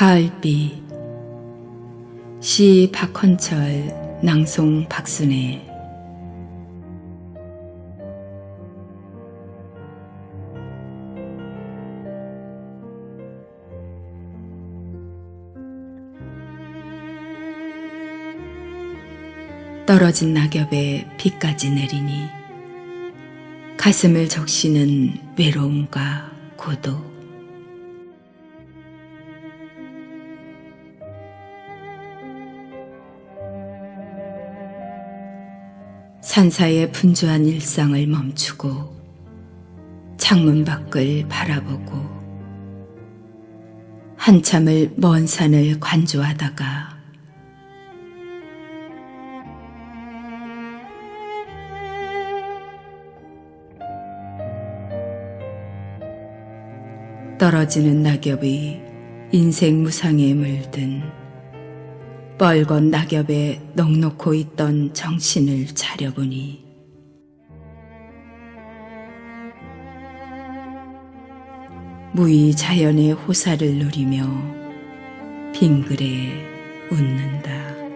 가을비. 시 박헌철 낭송 박순애. 떨어진 낙엽에 비까지 내리니 가슴을 적시는 외로움과 고독 산사의 분주한 일상을 멈추고 창문 밖을 바라보고 한참을 먼 산을 관조하다가 떨어지는 낙엽이 인생 무상에 물든 뻘건 낙엽에 넉넉고 있던 정신을 차려보니 무의 자연의 호사를 누리며 빙그레 웃는다.